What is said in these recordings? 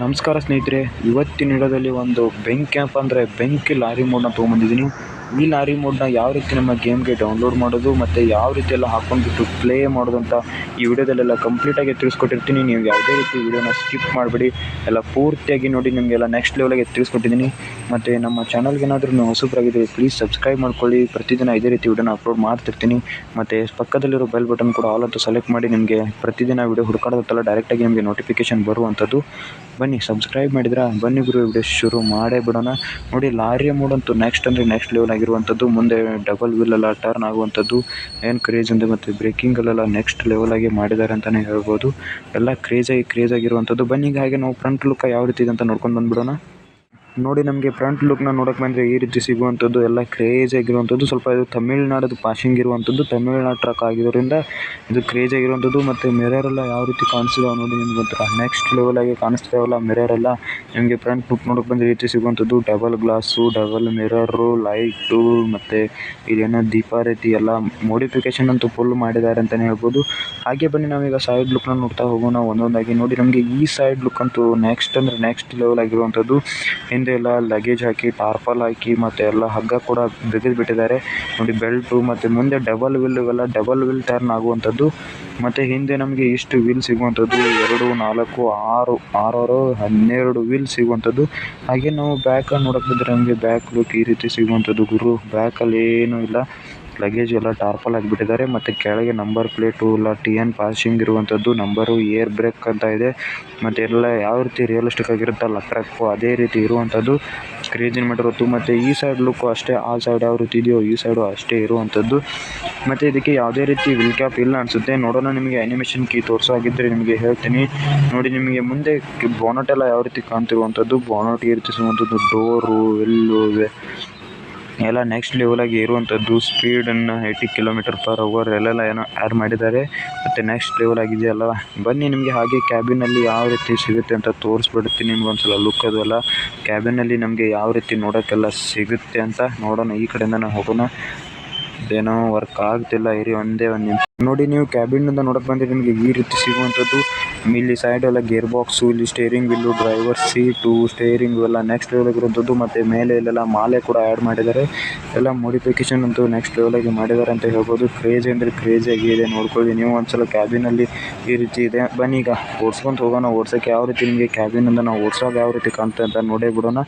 ನಮಸ್ಕಾರ ಸ್ನೇಹಿತರೆ, ಇವತ್ತಿನ ವಿಡಿಯೋದಲ್ಲಿ ಒಂದು ಬೆಂಕಿ ಕ್ಯಾಂಪ್ ಅಂದರೆ ಬೆಂಕಿ ಲಾರಿ ಮೋಡ್ನ ತೊಗೊಂಬಂದಿದ್ದೀನಿ. ಈ ಲಾರಿ ಮೋಡ್ನ ಯಾವ ರೀತಿ ನಮ್ಮ ಗೇಮ್ಗೆ ಡೌನ್ಲೋಡ್ ಮಾಡೋದು ಮತ್ತು ಯಾವ ರೀತಿ ಎಲ್ಲ ಹಾಕೊಂಡ್ಬಿಟ್ಟು ಪ್ಲೇ ಮಾಡೋದು ಅಂತ ಈ ವಿಡಿಯೋದಲ್ಲೆಲ್ಲ ಕಂಪ್ಲೀಟಾಗಿ ತಿಳಿಸ್ಕೊಟ್ಟಿರ್ತೀನಿ. ನೀವು ಯಾವುದೇ ರೀತಿ ವಿಡಿಯೋನ ಸ್ಕಿಪ್ ಮಾಡಬೇಡಿ. ಎಲ್ಲ ಪೂರ್ತಿಯಾಗಿ ನೋಡಿ, ನಿಮಗೆಲ್ಲ ನೆಕ್ಸ್ಟ್ ಲೆವೆಲ್ಗೆ ತಿಳಿಸ್ಕೊಟ್ಟಿದ್ದೀನಿ. ಮತ್ತು ನಮ್ಮ ಚಾನಲ್ಗೆ ಏನಾದರೂ ನೀವು ಹೊಸಬರಾಗಿದ್ದರೆ ಪ್ಲೀಸ್ ಸಬ್ಸ್ಕ್ರೈಬ್ ಮಾಡ್ಕೊಳ್ಳಿ. ಪ್ರತಿದಿನ ಇದೇ ರೀತಿ ವಿಡಿಯೋನ ಅಪ್ಲೋಡ್ ಮಾಡ್ತಿರ್ತೀನಿ. ಮತ್ತು ಪಕ್ಕದಲ್ಲಿರೋ ಬೆಲ್ ಬಟನ್ ಕೂಡ ಆಲ್ ಅಂತ ಸೆಲೆಕ್ಟ್ ಮಾಡಿ ನಿಮಗೆ ಪ್ರತಿದಿನ ವಿಡಿಯೋ ಹುಡುಕಾಡೋದಲ್ಲ ಡೈರೆಕ್ಟಾಗಿ ನಿಮಗೆ ನೋಟಿಫಿಕೇಶನ್ ಬರುವಂಥದ್ದು. ಬನ್ನಿ ಸಬ್ಸ್ಕ್ರೈಬ್ ಮಾಡಿದ್ರಾ? ಬನ್ನಿ ಗುರು ವಿಡಿಯೋ ಶುರು ಮಾಡೇ ಬಿಡೋಣ. ನೋಡಿ, ಲಾರಿ ಅಂತೂ ನೆಕ್ಸ್ಟ್ ಅಂದರೆ ನೆಕ್ಸ್ಟ್ ಲೆವೆಲ್ ಆಗಿರುವಂಥದ್ದು. ಮುಂದೆ ಡಬಲ್ ವೀಲ್ ಎಲ್ಲ ಟರ್ನ್ ಆಗುವಂಥದ್ದು. ಏನು ಕ್ರೇಜ್ ಅಂದರೆ ಮತ್ತು ಬ್ರೇಕಿಂಗಲ್ಲೆಲ್ಲ ನೆಕ್ಸ್ಟ್ ಲೆವೆಲ್ ಆಗಿ ಮಾಡಿದ್ದಾರೆ ಅಂತಲೇ ಹೇಳ್ಬೋದು. ಎಲ್ಲ ಕ್ರೇಜಾಗಿ ಕ್ರೇಜ್ ಆಗಿರುವಂಥದ್ದು. ಬನ್ನಿ ಹಾಗೆ ನಾವು ಫ್ರಂಟ್ ಲುಕ್ ಯಾವ ರೀತಿ ಇದೆ ಅಂತ ನೋಡ್ಕೊಂಡು ಬಂದ್ಬಿಡೋಣ. ನೋಡಿ ನಮಗೆ ಫ್ರಂಟ್ ಲುಕ್ನ ನೋಡಕ್ ಬಂದ್ರೆ ಈ ರೀತಿ ಸಿಗುವಂಥದ್ದು ಎಲ್ಲ ಕ್ರೇಜ್ ಆಗಿರುವಂಥದ್ದು. ಸ್ವಲ್ಪ ಇದು ತಮಿಳ್ನಾಡದು ಪಾಸಿಂಗ್ ಇರುವಂಥದ್ದು. ತಮಿಳ್ನಾಡು ಟ್ರಕ್ ಆಗಿರೋದ್ರಿಂದ ಇದು ಕ್ರೇಜ್ ಆಗಿರುವಂಥದ್ದು. ಮತ್ತು ಮಿರರ್ ಎಲ್ಲ ಯಾವ ರೀತಿ ಕಾಣಿಸ್ತಿದಾವೆ ನೋಡಿ ನಿಮ್ಗೆ ಒಂಥರ ನೆಕ್ಸ್ಟ್ ಲೆವೆಲ್ ಆಗಿ ಕಾಣಿಸ್ತಿದಾವಲ್ಲ ಮಿರರ್ ಎಲ್ಲ. ನಿಮಗೆ ಫ್ರಂಟ್ ಲುಕ್ ನೋಡೋಕೆ ಬಂದ್ರೆ ಈ ರೀತಿ ಸಿಗುವಂಥದ್ದು. Double glass double mirror light ಮತ್ತು ಇದೇನೋ ದೀಪ ರೀತಿ ಎಲ್ಲ ಮೋಡಿಫಿಕೇಶನ್ ಅಂತೂ ಫುಲ್ ಮಾಡಿದ್ದಾರೆ ಅಂತಲೇ ಹೇಳ್ಬೋದು. ಹಾಗೆ ಬನ್ನಿ ನಾವೀಗ ಸೈಡ್ ಲುಕ್ನ ನೋಡ್ತಾ ಹೋಗೋಣ ಒಂದೊಂದಾಗಿ. ನೋಡಿ ನಮಗೆ ಈ ಸೈಡ್ ಲುಕ್ ಅಂತೂ ನೆಕ್ಸ್ಟ್ ಅಂದರೆ ನೆಕ್ಸ್ಟ್ ಲೆವೆಲ್ ಆಗಿರುವಂಥದ್ದು. ಹಿಂದೆ ಎಲ್ಲ ಲಗೇಜ್ ಹಾಕಿ ಟಾರ್ಪಲ್ ಹಾಕಿ ಮತ್ತೆ ಎಲ್ಲ ಹಗ್ಗ ಕೂಡ ಬಿಗಿದು ಬಿಟ್ಟಿದ್ದಾರೆ. ನೋಡಿ ಬೆಲ್ಟು ಮತ್ತೆ ಮುಂದೆ ಡಬಲ್ ವೀಲ್ ಇವೆಲ್ಲ ಡಬಲ್ ವೀಲ್ ಟರ್ನ್ ಆಗುವಂಥದ್ದು. ಮತ್ತೆ ಹಿಂದೆ ನಮಗೆ ಇಷ್ಟು ವೀಲ್ ಸಿಗುವಂಥದ್ದು, ಎರಡು, ನಾಲ್ಕು, ಆರು, ಆರಾರು, ಹನ್ನೆರಡು ವೀಲ್ ಸಿಗುವಂಥದ್ದು. ಹಾಗೆ ನಾವು ಬ್ಯಾಕ್ ನೋಡಕ್ಕೆ ಬಂದರೆ ನಮಗೆ ಬ್ಯಾಕ್ ಲುಕ್ ಈ ರೀತಿ ಸಿಗುವಂಥದ್ದು ಗುರು. ಬ್ಯಾಕಲ್ಲಿ ಏನೂ ಇಲ್ಲ. ಲಗೇಜ್ ಎಲ್ಲ ಟಾರ್ಪಲ್ ಆಗಿಬಿಟ್ಟಿದ್ದಾರೆ ಮತ್ತೆ ಕೆಳಗೆ ನಂಬರ್ ಪ್ಲೇಟು ಎಲ್ಲ ಟಿ ಎನ್ ಪಾಸಿಂಗ್ ಇರುವಂತದ್ದು ನಂಬರು ಏರ್ ಬ್ರೇಕ್ ಅಂತ ಇದೆ. ಮತ್ತೆ ಎಲ್ಲ ಯಾವ ರೀತಿ ರಿಯಲಿಸ್ಟಿಕ್ ಆಗಿರುತ್ತಲ್ಲ ಟ್ರಕ್ಕು ಅದೇ ರೀತಿ ಇರುವಂತದ್ದು. ಕ್ರೇಜಿನ ಮಾಡಿರೋದು ಮತ್ತೆ ಈ ಸೈಡ್ ಲುಕ್ ಅಷ್ಟೇ, ಆ ಸೈಡ್ ಯಾವ ರೀತಿ ಇದೆಯೋ ಈ ಸೈಡು ಅಷ್ಟೇ ಇರುವಂತದ್ದು. ಮತ್ತೆ ಇದಕ್ಕೆ ಯಾವುದೇ ರೀತಿ ವಿಲ್ ಕ್ಯಾಪ್ ಇಲ್ಲ ಅನ್ಸುತ್ತೆ. ನೋಡೋಣ ನಿಮಗೆ ಅನಿಮೇಷನ್ ಕೀ ತೋರ್ಸಾಗಿದ್ರೆ ನಿಮಗೆ ಹೇಳ್ತೀನಿ. ನೋಡಿ ನಿಮಗೆ ಮುಂದೆ ಬೋನಟ್ ಎಲ್ಲ ಯಾವ ರೀತಿ ಕಾಣ್ತಿರುವಂಥದ್ದು ಬೋನಟ್ ಈ ರೀತಿ ಡೋರ್ ಡೋರು ಎಲ್ಲು ಎಲ್ಲ ನೆಕ್ಸ್ಟ್ ಲೆವೆಲಾಗಿ ಇರುವಂಥದ್ದು ಸ್ಪೀಡನ್ನು ಏಯ್ಟಿ ಕಿಲೋಮೀಟರ್ ಪರ್ ಅವರ್ ಎಲ್ಲೆಲ್ಲ ಏನೋ ಆ್ಯಡ್ ಮಾಡಿದ್ದಾರೆ. ಮತ್ತು ನೆಕ್ಸ್ಟ್ ಲೆವೆಲ್ ಆಗಿದೆಯಲ್ಲ, ಬನ್ನಿ ನಿಮಗೆ ಹಾಗೆ ಕ್ಯಾಬಿನಲ್ಲಿ ಯಾವ ರೀತಿ ಸಿಗುತ್ತೆ ಅಂತ ತೋರಿಸ್ಬಿಡ್ತೀನಿ ನಿಮ್ಗೆ ಒಂದ್ಸಲ ಲುಕ್ ಅದೆಲ್ಲ ಕ್ಯಾಬಿನಲ್ಲಿ ನಮಗೆ ಯಾವ ರೀತಿ ನೋಡೋಕ್ಕೆಲ್ಲ ಸಿಗುತ್ತೆ ಅಂತ ನೋಡೋಣ, ಈ ಕಡೆಯಿಂದ ನಾವು ಹೋಗೋಣ. ಇದೇನೋ ವರ್ಕ್ ಆಗ್ತಿಲ್ಲ, ಇರಿ ಒಂದೇ ಒಂದು ನಿಮಿಷ. ನೋಡಿ ನೀವು ಕ್ಯಾಬಿನ್ ಕ್ಯಾಬಿನಿಂದ ನೋಡಕ್ ಬಂದ್ರೆ ನಿಮಗೆ ಈ ರೀತಿ ಸಿಗುವಂಥದ್ದು. ಇಲ್ಲಿ ಸೈಡ್ ಎಲ್ಲ ಗೇರ್ ಬಾಕ್ಸ್ ಇಲ್ಲಿ steering wheel driver seat steering ಎಲ್ಲ ನೆಕ್ಸ್ಟ್ ಲೆವೆಲ್ ಇರುವಂಥದ್ದು ಮತ್ತೆ ಮೇಲೆ ಇಲ್ಲೆಲ್ಲ ಮಾಲೆ ಕೂಡ ಆ್ಯಡ್ ಮಾಡಿದ್ದಾರೆ. ಎಲ್ಲ ಮೋಡಿಫಿಕೇಶನ್ ಅಂತೂ ನೆಕ್ಸ್ಟ್ ಲೆವೆಲಾಗಿ ಮಾಡಿದ್ದಾರೆ ಅಂತ ಹೇಳ್ಬೋದು. ಕ್ರೇಜ್ ಅಂದರೆ ಕ್ರೇಜ್ ಆಗಿದೆ ನೋಡ್ಕೊಳ್ಳಿ. ನೀವು ಒಂದ್ಸಲ ಕ್ಯಾಬಿನಲ್ಲಿ ಈ ರೀತಿ ಇದೆ. ಬನ್ನಿ ಈಗ, ಓಡಿಸ್ಕೊಂತ ಹೋಗೋಣ. ಓಡ್ಸೋಕ್ಕೆ ಯಾವ ರೀತಿ ನಿಮಗೆ ಕ್ಯಾಬಿನ್ ಕ್ಯಾಬಿನಿಂದ ನಾವು ಓಡಿಸೋಕೆ ಯಾವ ರೀತಿ ಕಾಣ್ತದೆ ಅಂತ ನೋಡೇ ಬಿಡೋಣ.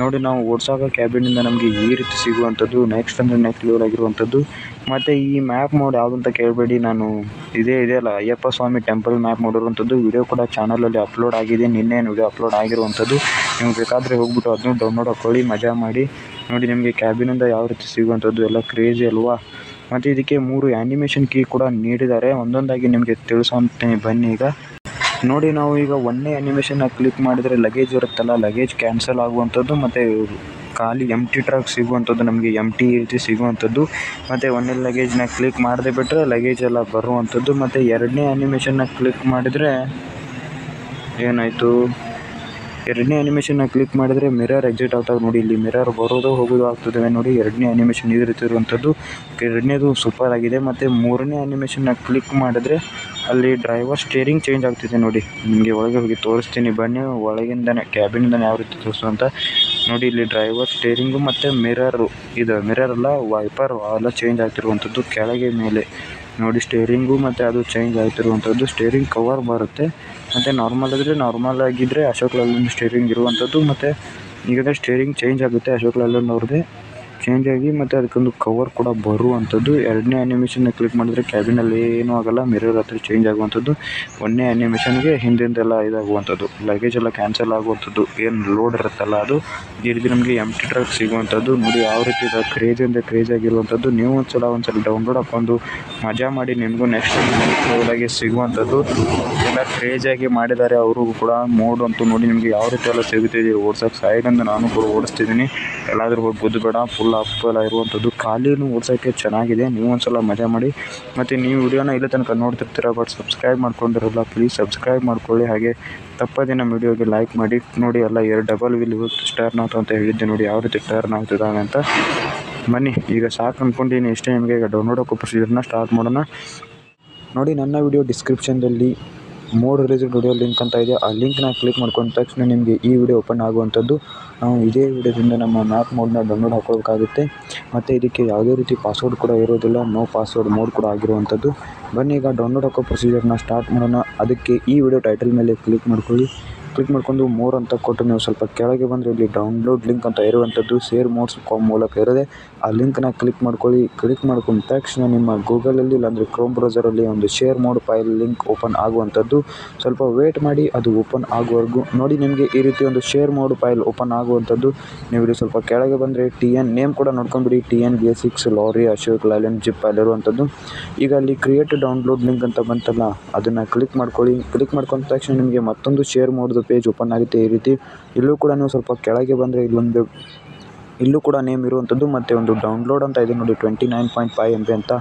ನೋಡಿ ನಾವು ಓಡ್ಸೋಕೆ ಕ್ಯಾಬಿನಿಂದ ನಮಗೆ ಈ ರೀತಿ ಸಿಗುವಂಥದ್ದು. ನೆಕ್ಸ್ಟ್ ಅಂದರೆ ನೆಕ್ಸ್ಟ್ ಲೆವೆಲ್ ಆಗಿರುವಂಥದ್ದು. ಮತ್ತು ಈ ಮ್ಯಾಪ್ ಮೋಡ್ ಯಾವುದು ಅಂತ ಕೇಳಬೇಡಿ, ನಾನು ಇದೇ ಇದೆಯಲ್ಲ ಅಯ್ಯಪ್ಪ ಸ್ವಾಮಿ ಟೆಂಪಲ್ ಮ್ಯಾಪ್ ಮಾಡಿರುವಂಥದ್ದು ವಿಡಿಯೋ ಕೂಡ ಚಾನಲಲ್ಲಿ ಅಪ್ಲೋಡ್ ಆಗಿದೆ, ನಿನ್ನೆ ವಿಡಿಯೋ ಅಪ್ಲೋಡ್ ಆಗಿರುವಂಥದ್ದು. ನೀವು ಬೇಕಾದರೆ ಹೋಗ್ಬಿಟ್ಟು ಅದನ್ನು ಡೌನ್ಲೋಡ್ ಹಾಕ್ಕೊಳ್ಳಿ ಮಜಾ ಮಾಡಿ. ನೋಡಿ ನಿಮಗೆ ಕ್ಯಾಬಿನಿಂದ ಯಾವ ರೀತಿ ಸಿಗುವಂಥದ್ದು, ಎಲ್ಲ ಕ್ರೇಜಿ ಅಲ್ವಾ? ಮತ್ತು ಇದಕ್ಕೆ ಮೂರು ಆ್ಯನಿಮೇಷನ್ ಕೀ ಕೂಡ ನೀಡಿದ್ದಾರೆ. ಒಂದೊಂದಾಗಿ ನಿಮಗೆ ತಿಳಿಸೋಂತೀನಿ ಬನ್ನಿ ಈಗ. ನೋಡಿ ನಾವು ಈಗ ಒಂದೇ ಆ್ಯನಿಮೇಷನ್ನ ಕ್ಲಿಕ್ ಮಾಡಿದರೆ ಲಗೇಜ್ ಇರುತ್ತಲ್ಲ ಲಗೇಜ್ ಕ್ಯಾನ್ಸಲ್ ಆಗುವಂಥದ್ದು, ಮತ್ತು ಖಾಲಿ ಎಂ ಟಿ ಟ್ರಕ್ ಸಿಗುವಂಥದ್ದು, ನಮಗೆ ಎಂ ಟಿ ರೀತಿ ಸಿಗುವಂಥದ್ದು, ಮತ್ತು ಒಂದನೇ ಲಗೇಜ್ನ ಕ್ಲಿಕ್ ಮಾಡದೆ ಬಿಟ್ಟರೆ ಲಗೇಜ್ ಎಲ್ಲ ಬರುವಂಥದ್ದು, ಮತ್ತು ಎರಡನೇ ಆ್ಯನಿಮೇಷನ್ನ ಕ್ಲಿಕ್ ಮಾಡಿದರೆ ಏನಾಯಿತು? ಎರಡನೇ ಆ್ಯನಿಮೇಷನ್ನ ಕ್ಲಿಕ್ ಮಾಡಿದರೆ ಮಿರರ್ ಎಕ್ಸಿಟ್ ಆಗ್ತದೆ ನೋಡಿ, ಇಲ್ಲಿ ಮಿರರ್ ಬರೋದು ಹೋಗೋದು ಆಗ್ತದೆ ನೋಡಿ, ಎರಡನೇ ಆ್ಯನಿಮೇಷನ್ ಈ ರೀತಿ ಇರುವಂಥದ್ದು. ಎರಡನೇದು ಸೂಪರ್ ಆಗಿದೆ, ಮತ್ತು ಮೂರನೇ ಆ್ಯನಿಮೇಷನ್ನ ಕ್ಲಿಕ್ ಮಾಡಿದ್ರೆ ಅಲ್ಲಿ ಡ್ರೈವರ್ ಸ್ಟೇರಿಂಗ್ ಚೇಂಜ್ ಆಗ್ತಿದೆ ನೋಡಿ. ನಿಮಗೆ ಒಳಗೆ ಹೋಗಿ ತೋರಿಸ್ತೀನಿ, ಬನ್ನಿ, ಒಳಗಿಂದನೇ ಕ್ಯಾಬಿನಿಂದನೇ ಯಾವ ರೀತಿ ತೋರಿಸು ಅಂತ ನೋಡಿ, ಇಲ್ಲಿ ಡ್ರೈವರ್ ಸ್ಟೇರಿಂಗು ಮತ್ತೆ ಮಿರರು ಇದು ಮಿರರ್ ಅಲ್ಲ ವೈಪರ್ ಎಲ್ಲ ಚೇಂಜ್ ಆಗ್ತಿರುವಂಥದ್ದು ಕೆಳಗೆ ಮೇಲೆ. ನೋಡಿ ಸ್ಟೇರಿಂಗು ಮತ್ತು ಅದು ಚೇಂಜ್ ಆಗ್ತಿರುವಂಥದ್ದು. ಸ್ಟೇರಿಂಗ್ ಕವರ್ ಬರುತ್ತೆ. ಮತ್ತೆ ನಾರ್ಮಲ್ ಆದರೆ ನಾರ್ಮಲ್ ಆಗಿದ್ರೆ ಅಶೋಕ್ ಲೇಲ್ಯಾಂಡ್ ಸ್ಟೇರಿಂಗ್ ಇರುವಂಥದ್ದು. ಮತ್ತೆ ಈಗ ಸ್ಟೇರಿಂಗ್ ಚೇಂಜ್ ಆಗುತ್ತೆ ಅಶೋಕ್ ಲೇಲ್ಯಾಂಡ್ ಅವ್ರದ್ದೇ ಚೇಂಜ್ ಆಗಿ ಮತ್ತು ಅದಕ್ಕೊಂದು ಕವರ್ ಕೂಡ ಬರುವಂಥದ್ದು. ಎರಡನೇ ಆ್ಯನಿಮೇಷನ್ನ ಕ್ಲಿಕ್ ಮಾಡಿದರೆ ಕ್ಯಾಬಿನಲ್ಲಿ ಏನೂ ಆಗೋಲ್ಲ ಮಿರರ್ ಹತ್ರ ಚೇಂಜ್ ಆಗುವಂಥದ್ದು. ಒಂದನೇ ಆ್ಯನಿಮೇಷನ್ಗೆ ಹಿಂದಿಂದೆಲ್ಲ ಇದಾಗುವಂಥದ್ದು. ಲಗೇಜ್ ಎಲ್ಲ ಕ್ಯಾನ್ಸಲ್ ಆಗುವಂಥದ್ದು. ಏನು ಲೋಡ್ ಇರುತ್ತಲ್ಲ ಅದು. ಈ ನಮಗೆ ಎಂ ಟಿ ಟ್ರಕ್ ಸಿಗುವಂಥದ್ದು. ನೋಡಿ ಯಾವ ರೀತಿ ಇದೆ ಕ್ರೇಜ್ ಅಂದರೆ ಕ್ರೇಜ್ ಆಗಿರುವಂಥದ್ದು. ನೀವು ಒಂದ್ಸಲ ಒಂದ್ಸಲ ಡೌನ್ಲೋಡ್ ಹಾಕ್ಕೊಂಡು ಮಜಾ ಮಾಡಿ ನಿಮಗೂ ನೆಕ್ಸ್ಟ್ ಲೆವೆಲಾಗಿ ಸಿಗುವಂಥದ್ದು. ಎಲ್ಲ ಕ್ರೇಜಾಗಿ ಮಾಡಿದ್ದಾರೆ ಅವರು ಕೂಡ ಮೋಡ್ ಅಂತೂ ನೋಡಿ ನಿಮಗೆ ಯಾವ ರೀತಿ ಎಲ್ಲ ಸಿಗುತ್ತಿದೆ ಸೈಡ್ ಸೈಡಿಂದ ನಾನು ಕೂಡ ಓಡಿಸ್ತಿದ್ದೀನಿ. ಎಲ್ಲಾದರೂ ಹೋಗಿ ಬುದ್ದು ಬೇಡ ಫುಲ್ ಅಪ್ ಎಲ್ಲ ಇರುವಂಥದ್ದು ಖಾಲಿನೂ ಓಡ್ಸೋಕ್ಕೆ ಚೆನ್ನಾಗಿದೆ, ನೀವು ಒಂದ್ಸಲ ಮಜಾ ಮಾಡಿ. ಮತ್ತು ನೀವು ವಿಡಿಯೋನ ಇಲ್ಲಿ ತನಕ ನೋಡ್ತಿರ್ತೀರ ಬಟ್ ಸಬ್ಸ್ಕ್ರೈಬ್ ಮಾಡ್ಕೊಂಡಿರಲ್ಲ ಪ್ಲೀಸ್ ಸಬ್ಸ್ಕ್ರೈಬ್ ಮಾಡ್ಕೊಳ್ಳಿ. ಹಾಗೆ ತಪ್ಪದೇ ನಮ್ಮ ವಿಡಿಯೋಗೆ ಲೈಕ್ ಮಾಡಿ. ನೋಡಿ ಎಲ್ಲ ಎರಡು ಡಬಲ್ ವಿಲ್ ಇವತ್ತು ಟರ್ನ್ ಆಯ್ತು ಅಂತ ಹೇಳಿದ್ದೆ ನೋಡಿ, ಯಾವ ರೀತಿ ಟರ್ನ್ ಆಗ್ತಿದ್ದಾವೆ ಅಂತ. ಬನ್ನಿ, ಈಗ ಸಾಕು ಅಂದ್ಕೊಂಡಿನಿ ಇಷ್ಟೇ ನಿಮಗೆ. ಈಗ ಡೌನ್ಲೋಡ್ ಹಾಕೋ ಪ್ರೊಸೀಜರ್ನ ಸ್ಟಾರ್ಟ್ ಮಾಡೋಣ. ನೋಡಿ, ನನ್ನ ವಿಡಿಯೋ ಡಿಸ್ಕ್ರಿಪ್ಷನ್ದಲ್ಲಿ ಮೋಡ್ ರಿಲೀಸ್ಡ್ ವಿಡಿಯೋ ಲಿಂಕ್ ಅಂತ ಇದೆ. ಆ ಲಿಂಕ್ನ ಕ್ಲಿಕ್ ಮಾಡ್ಕೊಂಡ ತಕ್ಷಣ ನಿಮಗೆ ಈ ವಿಡಿಯೋ ಓಪನ್ ಆಗುವಂಥದ್ದು ನಾವು ಇದೇ ವಿಡಿಯೋದಿಂದ ನಮ್ಮ ಮ್ಯಾಪ್ ಮೋಡ್ನ ಡೌನ್ಲೋಡ್ ಹಾಕೋಬೇಕಾಗುತ್ತೆ ಮತ್ತು ಇದಕ್ಕೆ ಯಾವುದೇ ರೀತಿ ಪಾಸ್ವರ್ಡ್ ಕೂಡ ಇರೋದಿಲ್ಲ. ನೋ ಪಾಸ್ವರ್ಡ್ ಮೋಡ್ ಕೂಡ ಆಗಿರುವಂಥದ್ದು. ಬನ್ನಿ, ಈಗ ಡೌನ್ಲೋಡ್ ಹಾಕೋ ಪ್ರೊಸೀಜರ್ನ ಸ್ಟಾರ್ಟ್ ಮಾಡೋಣ. ಅದಕ್ಕೆ ಈ ವಿಡಿಯೋ ಟೈಟಲ್ ಮೇಲೆ ಕ್ಲಿಕ್ ಮಾಡ್ಕೊಳ್ಳಿ. ಕ್ಲಿಕ್ ಮಾಡ್ಕೊಂಡು ಮೋರ್ ಅಂತ ಕೊಟ್ಟು ನೀವು ಸ್ವಲ್ಪ ಕೆಳಗೆ ಬಂದರೆ ಇಲ್ಲಿ ಡೌನ್ಲೋಡ್ ಲಿಂಕ್ ಅಂತ ಇರುವಂಥದ್ದು ಶೇರ್ ಮೋರ್ಸ್ ಕಾಮ್ ಮೂಲಕ ಇರೋದೆ ಆ ಲಿಂಕ್ನ ಕ್ಲಿಕ್ ಮಾಡ್ಕೊಳ್ಳಿ. ಕ್ಲಿಕ್ ಮಾಡ್ಕೊಂಡ ತಕ್ಷಣ ನಿಮ್ಮ ಗೂಗಲಲ್ಲಿ ಇಲ್ಲಾಂದರೆ ಕ್ರೋಮ್ ಬ್ರೌಸರಲ್ಲಿ ಒಂದು share mod file link open ಆಗುವಂಥದ್ದು ಸ್ವಲ್ಪ ವೇಟ್ ಮಾಡಿ, ಅದು ಓಪನ್ ಆಗುವವರೆಗೂ ನೋಡಿ ನಿಮಗೆ ಈ ರೀತಿ ಒಂದು ಶೇರ್ ಮೋಡ್ ಫೈಲ್ ಓಪನ್ ಆಗುವಂಥದ್ದು ನೀವು ಇಲ್ಲಿ ಸ್ವಲ್ಪ ಕೆಳಗೆ ಬಂದರೆ ಟಿ ಎನ್ ನೇಮ್ ಕೂಡ ನೋಡ್ಕೊಂಬಿಡಿ. T N B six lorry Ashok Leyland zip ಅಲ್ಲಿರುವಂಥದ್ದು ಈಗ ಅಲ್ಲಿ ಕ್ರಿಯೇಟ್ ಡೌನ್ಲೋಡ್ ಲಿಂಕ್ ಅಂತ ಬಂತಲ್ಲ, ಅದನ್ನು ಕ್ಲಿಕ್ ಮಾಡ್ಕೊಳ್ಳಿ. ಕ್ಲಿಕ್ ಮಾಡ್ಕೊಂಡ ತಕ್ಷಣ ನಿಮಗೆ ಮತ್ತೊಂದು ಶೇರ್ ಮೋಡ್ದು ಪೇಜ್ ಓಪನ್ ಆಗುತ್ತೆ ಈ ರೀತಿ. ಇಲ್ಲೂ ಕೂಡ ನೀವು ಸ್ವಲ್ಪ ಕೆಳಗೆ ಬಂದರೆ ಇಲ್ಲೊಂದು ಇಲ್ಲೂ ಕೂಡ ನೇಮ್ ಇರುವಂಥದ್ದು ಮತ್ತು ಒಂದು ಡೌನ್ಲೋಡ್ ಅಂತ ಇದೆ ನೋಡಿ twenty nine point five M B ಅಂತ.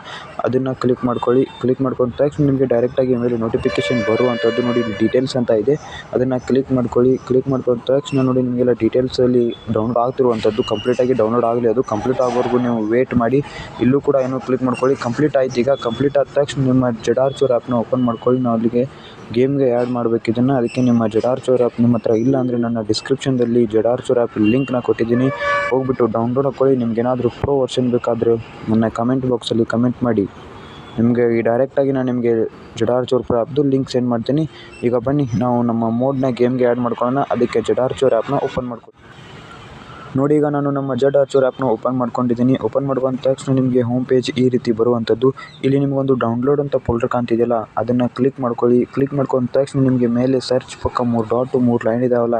ಅದನ್ನು ಕ್ಲಿಕ್ ಮಾಡ್ಕೊಳ್ಳಿ. ಕ್ಲಿಕ್ ಮಾಡ್ಕೊಂಡ ತಕ್ಷಣ ನಿಮಗೆ ಡೈರೆಕ್ಟಾಗಿ ಮೇಲೆ ನೋಟಿಫಿಕೇಷನ್ ಬರುವಂಥದ್ದು ನೋಡಿ, ಇಲ್ಲಿ ಡೀಟೇಲ್ಸ್ ಅಂತ ಇದೆ. ಅದನ್ನು ಕ್ಲಿಕ್ ಮಾಡ್ಕೊಳ್ಳಿ. ಕ್ಲಿಕ್ ಮಾಡ್ಕೊಂಡ ತಕ್ಷಣ ನೋಡಿ ನಿಮಗೆಲ್ಲ ಡೀಟೇಲ್ಸಲ್ಲಿ ಡೌನ್ಲೋಡ್ ಆಗ್ತಿರುವಂಥದ್ದು ಕಂಪ್ಲೀಟಾಗಿ ಡೌನ್ಲೋಡ್ ಆಗಲಿ. ಅದು ಕಂಪ್ಲೀಟ್ ಆಗೋವರೆಗೂ ನೀವು ವೇಟ್ ಮಾಡಿ. ಇಲ್ಲೂ ಕೂಡ ಏನೋ ಕ್ಲಿಕ್ ಮಾಡ್ಕೊಳ್ಳಿ. ಕಂಪ್ಲೀಟ್ ಆಯ್ತು ಈಗ. ಕಂಪ್ಲೀಟ್ ಆದ ತಕ್ಷಣ ನಿಮ್ಮ ಜಡಾರ್ಚೂರ್ ಆ್ಯಪ್ನ ಓಪನ್ ಮಾಡ್ಕೊಳ್ಳಿ. ನಾವು ಅಲ್ಲಿಗೆ ಗೇಮ್ಗೆ ಆ್ಯಡ್ ಮಾಡಬೇಕು ಇದನ್ನು. ಅದಕ್ಕೆ ನಿಮ್ಮ ಜಡಾರ್ಚೋರ್ ಆ್ಯಪ್ ನಿಮ್ಮ ಹತ್ರ ಇಲ್ಲ ಅಂದರೆ ನನ್ನ ಡಿಸ್ಕ್ರಿಪ್ಷನ್ದಲ್ಲಿ ಜಡಾರ್ಚೂರ್ ಆ್ಯಪ್ ಲಿಂಕ್ನ ಕೊಟ್ಟಿದ್ದೀನಿ. ಹೋಗ್ಬಿಟ್ಟು ಡೌನ್ಲೋಡ್ ಹಾಕ್ಕೊಳ್ಳಿ ನಿಮ್ಗೇನಾದರೂ ಪ್ರೋ ವರ್ಷನ್ ಬೇಕಾದರೆ ನನ್ನ ಕಮೆಂಟ್ ಬಾಕ್ಸಲ್ಲಿ ಕಮೆಂಟ್ ಮಾಡಿ. ನಿಮಗೆ ಈ ಡೈರೆಕ್ಟಾಗಿ ನಾನು ನಿಮಗೆ ಜಡಾರ್ಚೂರ್ ಪ್ರೋ ಆ್ಯಪ್ದು ಲಿಂಕ್ ಸೆಂಡ್ ಮಾಡ್ತೀನಿ. ಈಗ ಬನ್ನಿ, ನಾವು ನಮ್ಮ ಮೋಡ್ನ ಗೇಮ್ಗೆ ಆ್ಯಡ್ ಮಾಡ್ಕೊಳ್ಳೋಣ. ಅದಕ್ಕೆ ಜಡಾರ್ ಚೋರ್ ಆ್ಯಪ್ನ ಓಪನ್ ಮಾಡ್ಕೊ ನೋಡಿ, ಈಗ ನಾನು ನಮ್ಮ ಜಡ್ ಆರ್ಚೂರ್ ಆ್ಯಪ್ನ ಓಪನ್ ಮಾಡ್ಕೊಂಡಿದ್ದೀನಿ. ಓಪನ್ ಮಾಡ್ಕೊಂಡ ತಕ್ಷಣ ನಿಮಗೆ ಹೋಮ್ ಪೇಜ್ ಈ ರೀತಿ ಬರುವಂಥದ್ದು. ಇಲ್ಲಿ ನಿಮಗೊಂದು ಡೌನ್ಲೋಡ್ ಅಂತ ಫೋಲ್ಡರ್ ಕಾಣ್ತಿದೆಯಲ್ಲ, ಅದನ್ನು ಕ್ಲಿಕ್ ಮಾಡ್ಕೊಳ್ಳಿ. ಕ್ಲಿಕ್ ಮಾಡ್ಕೊಂಡ ತಕ್ಷಣ ನಿಮಗೆ ಮೇಲೆ ಸರ್ಚ್ ಪಕ್ಕ ಮೂರು ಡಾಟು ಮೂರು ಲೈನ್ ಇದಾವಲ್ಲ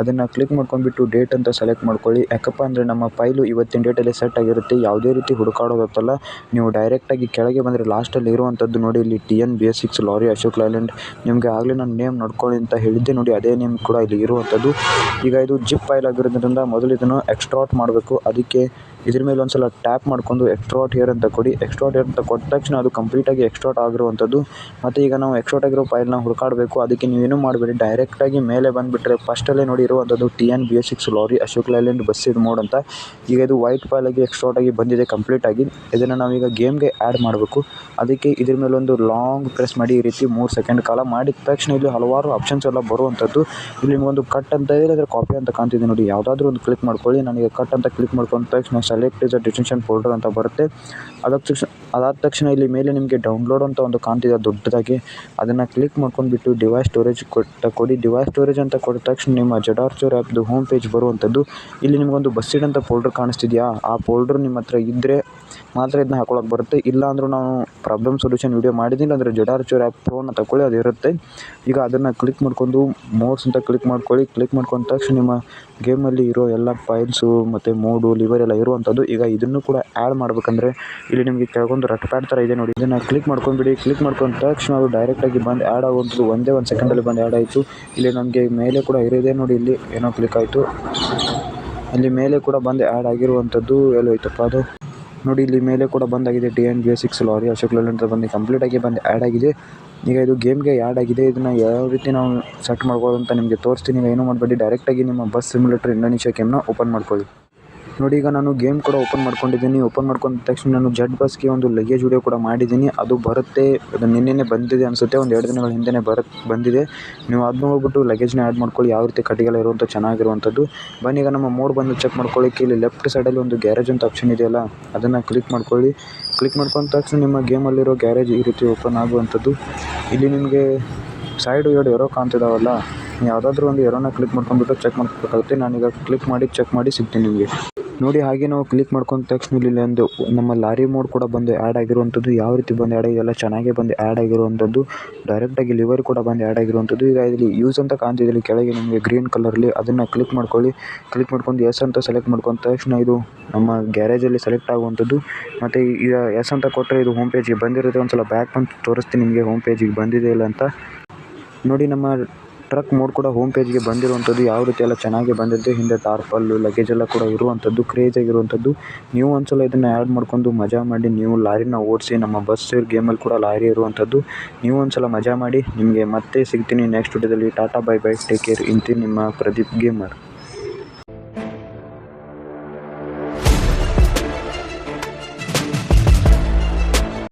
ಅದನ್ನು ಕ್ಲಿಕ್ ಮಾಡ್ಕೊಂಡ್ಬಿಟ್ಟು ಡೇಟ್ ಅಂತ ಸೆಲೆಕ್ಟ್ ಮಾಡ್ಕೊಳ್ಳಿ. ಯಾಕಪ್ಪ ಅಂದರೆ ನಮ್ಮ ಫೈಲು ಇವತ್ತಿನ ಡೇಟಲ್ಲಿ ಸೆಟ್ ಆಗಿರುತ್ತೆ. ಯಾವುದೇ ರೀತಿ ಹುಡುಕಾಡೋದತ್ತಲ್ಲ ನೀವು ಡೈರೆಕ್ಟಾಗಿ ಕೆಳಗೆ ಬಂದರೆ ಲಾಸ್ಟಲ್ಲಿ ಇರುವಂಥದ್ದು ನೋಡಿ. ಇಲ್ಲಿ T N B S six lorry Ashok Leyland ನಿಮಗೆ ಆಗಲೇ ನಾನು ನೇಮ್ ನೋಡ್ಕೊಳ್ಳಿ ಅಂತ ಹೇಳಿದ್ದೆ ನೋಡಿ. ಅದೇ ನೇಮ್ ಕೂಡ ಇಲ್ಲಿ ಇರುವಂಥದ್ದು ಈಗ ಇದು ಜಿಪ್ ಫೈಲ್ ಆಗಿರೋದ್ರಿಂದ ಮೊದಲು ಇದನ್ನು ಎಕ್ಸ್ಟ್ರಾಟ್ ಮಾಡಬೇಕು. ಅದಕ್ಕೆ ಇದ್ರ ಮೇಲೆ ಒಂದು ಸಲ ಟ್ಯಾಪ್ ಮಾಡ್ಕೊಂಡು ಎಕ್ಸ್ಟ್ರಾಟ್ ಹೇರ್ ಅಂತ ಕೊಡಿ. ಎಕ್ಸ್ಟ್ರಾಟ್ ಹೇರ್ ಅಂತ ಕೊಟ್ಟ ತಕ್ಷಣ ಅದು ಕಂಪ್ಲೀಟಾಗಿ ಎಕ್ಸ್ಟ್ರಾಟ್ ಆಗಿರುವಂಥದ್ದು. ಮತ್ತು ಈಗ ನಾವು ಎಕ್ಸ್ಟ್ರಾಟ್ ಆಗಿರೋ ಫೈಲ್ನ ಹುಡುಕಾಡಬೇಕು. ಅದಕ್ಕೆ ನೀವು ಏನು ಮಾಡಬೇಡಿ. ಡೈರೆಕ್ಟಾಗಿ ಮೇಲೆ ಬಂದುಬಿಟ್ರೆ ಫಸ್ಟಲ್ಲೇ ನೋಡಿ ಇರುವಂಥದ್ದು T N B S six lorry Ashok Leyland ಬಸ್ಸಿದ್ mod ಅಂತ. ಈಗ ಇದು ವೈಟ್ ಫೈಲಾಗಿ ಎಕ್ಸ್ಟ್ರಾಟ್ ಆಗಿ ಬಂದಿದೆ ಕಂಪ್ಲೀಟಾಗಿ ಇದನ್ನು ನಾವೀಗ ಗೇಮ್ಗೆ ಆ್ಯಡ್ ಮಾಡಬೇಕು. ಅದಕ್ಕೆ ಇದ್ರ ಮೇಲೆ ಒಂದು ಲಾಂಗ್ ಪ್ರೆಸ್ ಮಾಡಿ ಈ ರೀತಿ ಮೂರು ಸೆಕೆಂಡ್ ಕಾಲ ಮಾಡಿದ ತಕ್ಷಣ ಇಲ್ಲಿ ಹಲವಾರು ಆಪ್ಷನ್ಸ್ ಎಲ್ಲ ಬರುವಂಥದ್ದು. ಇಲ್ಲಿ ನಿಮಗೊಂದು ಕಟ್ ಅಂತ ಇದೆ ಅದರ ಕಾಪಿ ಅಂತ ಕಾಣ್ತಿದೆ ನೋಡಿ. ಯಾವುದಾದ್ರೂ ಒಂದು ಕ್ಲಿಕ್ ಮಾಡ್ಕೊಳ್ಳಿ. ನನಗೆ ಕಟ್ ಅಂತ ಕ್ಲಿಕ್ ಮಾಡ್ಕೊಂಡ ತಕ್ಷಣ ಸೆಲೆಕ್ಟ್ ಇಸ್ ಡಿಟೆನ್ಷನ್ ಫೋಲ್ಡರ್ ಅಂತ ಬರುತ್ತೆ. ಅದಾದ ತಕ್ಷಣ ಅದಾದ ತಕ್ಷಣ ಇಲ್ಲಿ ಮೇಲೆ ನಿಮಗೆ ಡೌನ್ಲೋಡ್ ಅಂತ ಒಂದು ಕಾಣ್ತಿದೆ, ದೊಡ್ಡದಾಗಿ. ಅದನ್ನು ಕ್ಲಿಕ್ ಮಾಡ್ಕೊಂಡ್ಬಿಟ್ಟು ಡಿವೈಸ್ ಸ್ಟೋರೇಜ್ ಕೊಟ್ಟ ಕೊಡಿ. ಡಿವೈಸ್ ಸ್ಟೋರೇಜ್ ಅಂತ ಕೊಟ್ಟ ತಕ್ಷಣ ನಿಮ್ಮ ಜಡಾರ್ಚೂರ್ ಆ್ಯಪ್ದು ಹೋಮ್ ಪೇಜ್ ಬರುವಂಥದ್ದು ಇಲ್ಲಿ ನಿಮಗೊಂದು ಬಸ್ಸಿಡ್ ಅಂತ ಫೋಲ್ಡರ್ ಕಾಣಿಸ್ತಿದೆಯಾ? ಆ ಫೋಲ್ಡರ್ ನಿಮ್ಮ ಹತ್ರ ಇದ್ದರೆ ಮಾತ್ರ ಇದನ್ನ ಹಾಕೊಳಕ್ಕೆ ಬರುತ್ತೆ. ಇಲ್ಲ ಅಂದರೂ ನಾವು ಪ್ರಾಬ್ಲಮ್ ಸೊಲ್ಯೂಷನ್ ವೀಡಿಯೋ ಮಾಡಿದ್ದೀನಿ. ಅಂದರೆ ಜಡಾರ್ಚೂರ್ ಆ್ಯಪ್ ಪ್ರೋನ ತಗೊಳ್ಳಿ ಅದು ಇರುತ್ತೆ. ಈಗ ಅದನ್ನು ಕ್ಲಿಕ್ ಮಾಡ್ಕೊಂಡು ಮೋಡ್ಸ್ ಅಂತ ಕ್ಲಿಕ್ ಮಾಡ್ಕೊಳ್ಳಿ. ಕ್ಲಿಕ್ ಮಾಡ್ಕೊಂಡ ತಕ್ಷಣ ನಿಮ್ಮ ಗೇಮಲ್ಲಿ ಇರೋ ಎಲ್ಲ ಫೈಲ್ಸು ಮತ್ತು ಮೋಡು ಲಿವರ್ ಎಲ್ಲ ಇರುವಂಥದ್ದು ಈಗ ಇದನ್ನು ಕೂಡ ಆ್ಯಡ್ ಮಾಡ್ಬೇಕಂದ್ರೆ ಇಲ್ಲಿ ನಿಮಗೆ ಕೆಳಗೊಂದು ರಟ್ ಪ್ಯಾಡ್ ತರ ಇದೆ ನೋಡಿ. ಇದನ್ನ ಕ್ಲಿಕ್ ಮಾಡ್ಕೊಂಡ್ಬಿಡಿ. ಕ್ಲಿಕ್ ಮಾಡ್ಕೊಂಡ ತಕ್ಷಣ ಅದು ಡೈರೆಕ್ಟ್ ಆಗಿ ಬಂದು ಆ್ಯಡ್ ಆಗುವಂಥದ್ದು ಒಂದೇ ಒಂದು ಸೆಕೆಂಡಲ್ಲಿ ಬಂದು ಆ್ಯಡ್ ಆಯಿತು. ಇಲ್ಲಿ ನಮಗೆ ಮೇಲೆ ಕೂಡ ಇರೋದೇ ನೋಡಿ ಇಲ್ಲಿ ಏನೋ ಕ್ಲಿಕ್ ಆಯಿತು. ಅಲ್ಲಿ ಮೇಲೆ ಕೂಡ ಬಂದು ಆ್ಯಡ್ ಆಗಿರುವಂಥದ್ದು ಎಲ್ಲೋಯ್ತಪ್ಪ ಅದು. ನೋಡಿ ಇಲ್ಲಿ ಮೇಲೆ ಕೂಡ ಬಂದಾಗಿದೆ T N B six lorry Ashok Leyland ಅಂತ ಬಂದು ಕಂಪ್ಲೀಟಾಗಿ ಬಂದು ಆ್ಯಡ್ ಆಗಿದೆ. ಈಗ ಇದು ಗೇಮ್ಗೆ ಆ್ಯಡ್ ಆಗಿದೆ. ಇದನ್ನು ಯಾವ ರೀತಿ ನಾವು ಸೆಟ್ ಮಾಡ್ಬೋದು ಅಂತ ನಿಮಗೆ ತೋರಿಸ್ತೀನಿ. ನೀವು ಏನೂ ಮಾಡಬೇಡಿ. ಡೈರೆಕ್ಟಾಗಿ ನಿಮ್ಮ ಬಸ್ ಸಿಮ್ಯುಲೇಟರ್ ಇಂಡೋನೇಷ್ಯಾ ಗೇಮ್ನ ಓಪನ್ ಮಾಡ್ಕೊಳ್ಳಿ. ನೋಡಿ, ಈಗ ನಾನು ಗೇಮ್ ಕೂಡ ಓಪನ್ ಮಾಡ್ಕೊಂಡಿದ್ದೀನಿ. ಓಪನ್ ಮಾಡ್ಕೊಂಡ ತಕ್ಷಣ ನಾನು ಜಡ್ ಬಸ್ಗೆ ಒಂದು ಲಗೇಜ್ ವಿಡಿಯೋ ಕೂಡ ಮಾಡಿದ್ದೀನಿ. ಅದು ಬರುತ್ತೆ, ಅದು ನಿನ್ನೆನೇ ಬಂದಿದೆ ಅನಿಸುತ್ತೆ. ಒಂದು ಎರಡು ದಿನಗಳ ಹಿಂದೆನೇ ಬರುತ್ತೆ ಬಂದಿದೆ. ನೀವು ಅದನ್ನ ಹೋಗ್ಬಿಟ್ಟು ಲಗೇಜ್ನ ಆ್ಯಡ್ ಮಾಡ್ಕೊಳ್ಳಿ. ಯಾವ ರೀತಿ ಕಟ್ಟಿಗೆಲ್ಲ ಇರುವಂಥ ಚೆನ್ನಾಗಿರುವಂಥದ್ದು. ಬನ್ನಿ, ಈಗ ನಮ್ಮ ಮೋಡ್ ಬಂದು ಚೆಕ್ ಮಾಡ್ಕೊಳ್ಳಿಕ್ಕೆ ಇಲ್ಲಿ ಲೆಫ್ಟ್ ಸೈಡಲ್ಲಿ ಒಂದು ಗ್ಯಾರೇಜ್ ಅಂತ ಆಪ್ಷನ್ ಇದೆಯಲ್ಲ, ಅದನ್ನು ಕ್ಲಿಕ್ ಮಾಡ್ಕೊಳ್ಳಿ. ಕ್ಲಿಕ್ ಮಾಡ್ಕೊಂಡ ತಕ್ಷಣ ನಿಮ್ಮ ಗೇಮಲ್ಲಿರೋ ಗ್ಯಾರೇಜ್ ಈ ರೀತಿ ಓಪನ್ ಆಗುವಂಥದ್ದು. ಇಲ್ಲಿ ನಿಮಗೆ ಸೈಡು ಎರಡು ಎರೋ ಕಾಣ್ತಿದಾವಲ್ಲ. ಯಾವುದಾದ್ರೂ ಒಂದು ಎರೋನ ಕ್ಲಿಕ್ ಮಾಡ್ಕೊಂಡ್ಬಿಟ್ಟು ಚೆಕ್ ಮಾಡ್ಕೋಬೇಕಾಗುತ್ತೆ. ನಾನೀಗ ಕ್ಲಿಕ್ ಮಾಡಿ ಚೆಕ್ ಮಾಡಿ ಸಿಗ್ತೀನಿ ನಿಮಗೆ. ನೋಡಿ ಹಾಗೆ ನಾವು ಕ್ಲಿಕ್ ಮಾಡ್ಕೊಂಡ ತಕ್ಷಣ ಇಲ್ಲಿ ಒಂದು ನಮ್ಮ ಲಾರಿ ಮೋಡ್ ಕೂಡ ಬಂದು ಆ್ಯಡ್ ಆಗಿರುವಂಥದ್ದು ಯಾವ ರೀತಿ ಬಂದು ಆ್ಯಡ್ ಆಗಿದೆಲ್ಲ ಚೆನ್ನಾಗೇ ಬಂದು ಆ್ಯಡ್ ಆಗಿರುವಂಥದ್ದು ಡೈರೆಕ್ಟಾಗಿ ಲಿವರ್ ಕೂಡ ಬಂದು ಆ್ಯಡ್ ಆಗಿರುವಂಥದ್ದು ಈಗ ಇಲ್ಲಿ ಯೂಸ್ ಅಂತ ಕಾಣ್ತಿದೆ. ಇಲ್ಲಿ ಕೆಳಗೆ ನಿಮಗೆ ಗ್ರೀನ್ ಕಲರಲ್ಲಿ ಅದನ್ನು ಕ್ಲಿಕ್ ಮಾಡ್ಕೊಳ್ಳಿ. ಕ್ಲಿಕ್ ಮಾಡ್ಕೊಂಡು ಎಸ್ ಅಂತ ಸೆಲೆಕ್ಟ್ ಮಾಡ್ಕೊಂಡ ತಕ್ಷಣ ಇದು ನಮ್ಮ ಗ್ಯಾರೇಜಲ್ಲಿ ಸೆಲೆಕ್ಟ್ ಆಗುವಂಥದ್ದು ಮತ್ತು ಈಗ ಎಸ್ ಅಂತ ಕೊಟ್ಟರೆ ಇದು ಹೋಮ್ ಪೇಜಿಗೆ ಬಂದಿರುತ್ತೆ. ಒಂದು ಸಲ ಬ್ಯಾಕ್ ಬಂದು ತೋರಿಸ್ತೀನಿ ನಿಮಗೆ ಹೋಮ್ ಪೇಜಿಗೆ ಬಂದಿದೆ ಇಲ್ಲ ಅಂತ. ನೋಡಿ ನಮ್ಮ ಟ್ರಕ್ ಮೋಡ್ ಕೂಡ ಹೋಮ್ ಪೇಜ್ಗೆ ಬಂದಿರುವಂಥದ್ದು ಯಾವ ರೀತಿ ಎಲ್ಲ ಚೆನ್ನಾಗಿ ಬಂದಿದ್ದು ಹಿಂದೆ ಟಾರ್ಪಲ್ಲು ಲಗೇಜ್ ಎಲ್ಲ ಕೂಡ ಇರುವಂಥದ್ದು ಕ್ರೇಜ್ ಆಗಿರುವಂತದ್ದು ನೀವು ಒಂದ್ಸಲ ಇದನ್ನ ಆ್ಯಡ್ ಮಾಡ್ಕೊಂಡು ಮಜಾ ಮಾಡಿ, ನೀವು ಲಾರಿನ ಓಡಿಸಿ ನಮ್ಮ ಬಸ್ ಗೇಮಲ್ಲಿ ಕೂಡ ಲಾರಿ ಇರುವಂಥದ್ದು. ನೀವು ಒಂದ್ಸಲ ಮಜಾ ಮಾಡಿ, ನಿಮಗೆ ಮತ್ತೆ ಸಿಗ್ತೀನಿ ನೆಕ್ಸ್ಟ್ ವಿಡಿಯೋದಲ್ಲಿ tata bye bye take care ಇಂತಿ ನಿಮ್ಮ ಪ್ರದೀಪ್ ಗೇಮರ್